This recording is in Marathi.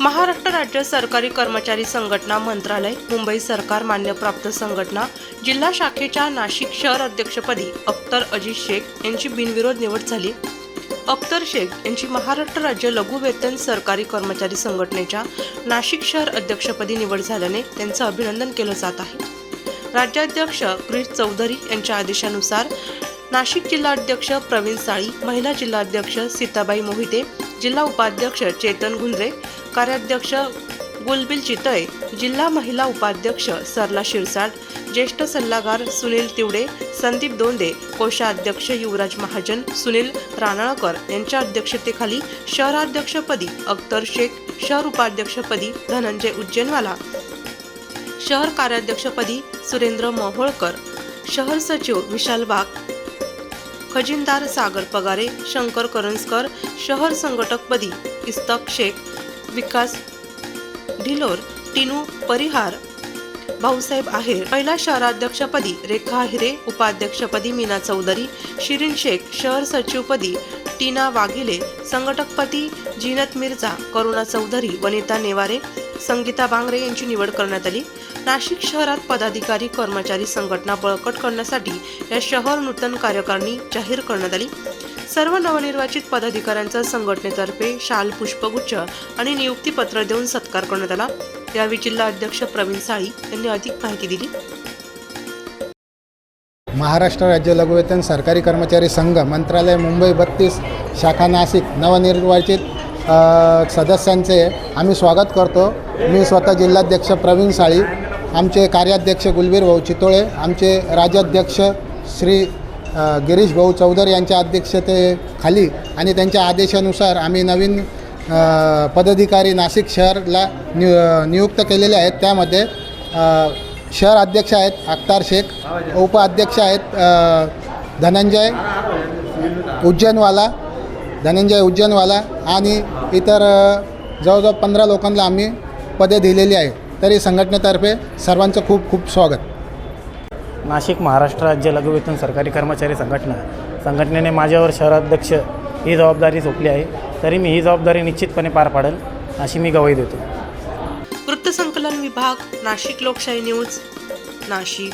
महाराष्ट्र राज्य सरकारी कर्मचारी संघटना मंत्रालय मुंबई सरकार मान्यप्राप्त संघटना जिल्हा शाखेच्या नाशिक शहर अध्यक्षपदी अख्तर अजित शेख यांची बिनविरोध निवड झाली. अख्तर शेख यांची महाराष्ट्र राज्य लघु वेतन सरकारी कर्मचारी संघटनेच्या नाशिक शहर अध्यक्षपदी निवड झाल्याने त्यांचं अभिनंदन केलं जात आहे. राज्याध्यक्ष क्रिश चौधरी यांच्या आदेशानुसार नाशिक जिल्हाध्यक्ष प्रवीण साळी महिला जिल्हाध्यक्ष सीताबाई मोहिते जिल्हा उपाध्यक्ष चेतन गुंजरे कार्याध्यक्ष गुलबिल चितय जिल्हा महिला उपाध्यक्ष सरला शिरसाट ज्येष्ठ सल्लागार सुनील तिवडे संदीप दोंदे कोषाध्यक्ष युवराज महाजन सुनील रानळकर यांच्या अध्यक्षतेखाली शहराध्यक्षपदी अख्तर शेख शहर उपाध्यक्षपदी धनंजय उज्जैनवाला शहर कार्याध्यक्षपदी सुरेंद्र मोहोळकर शहर सचिव विशाल वाघ खजिनदार सागर पगारे शंकर करंजकर शहर संघटकपदी इस्तक शेख विकास ढिलोर टिनू परिहार भाऊसाहेब आहेर पहिला शहराध्यक्षपदी रेखा हिरे उपाध्यक्षपदी मीना चौधरी शिरीन शेख शहर सचिवपदी टीना वाघिले संघटकपती जिनत मिर्झा करुणा चौधरी वनिता नेवारे संगीता बांगरे यांची निवड करण्यात आली. नाशिक शहरात पदाधिकारी कर्मचारी संघटना बळकट करण्यासाठी या शहर नूतन कार्यकारिणी जाहीर करण्यात आली. सर्व नवनिर्वाचित पदाधिकाऱ्यांचा संघटनेतर्फे शाल पुष्पगुच्छ आणि नियुक्तीपत्र देऊन सत्कार करण्यात आला. यावेळी जिल्हा अध्यक्ष प्रवीण साळी यांनी अधिक माहिती दिली. महाराष्ट्र राज्य लघुवेतन सरकारी कर्मचारी संघ मंत्रालय मुंबई बत्तीस शाखा नाशिक नवनिर्वाचित सदस्यांचे आम्ही स्वागत करतो. मी स्वतः जिल्हाध्यक्ष प्रवीण साळी आमचे कार्याध्यक्ष गुलबीर भाऊ चितोळे आमचे राज्याध्यक्ष श्री गिरीश भाऊ चौधरी यांच्या अध्यक्षतेखाली आणि त्यांच्या आदेशानुसार आम्ही नवीन पदाधिकारी नाशिक शहरला नियु नियुक्त केलेले आहेत. त्यामध्ये शहर अध्यक्ष आहेत अख्तार शेख उपाध्यक्ष आहेत धनंजय उज्जैनवाला धनंजय उज्जैनवाला आणि इतर जवळजवळ पंधरा लोकांना आम्ही पदे दिलेली आहे. तरी संघटनेतर्फे सर्वांचं खूप खूप स्वागत. नाशिक महाराष्ट्र राज्य लघुवेतन सरकारी कर्मचारी संघटना. संघटनेने माझ्यावर शहराध्यक्ष ही जबाबदारी सोपली आहे तरी मी ही जबाबदारी निश्चितपणे पार पाडेल अशी मी गवाही देतो. वृत्तसंकलन विभाग नाशिक लोकशाही न्यूज नाशिक.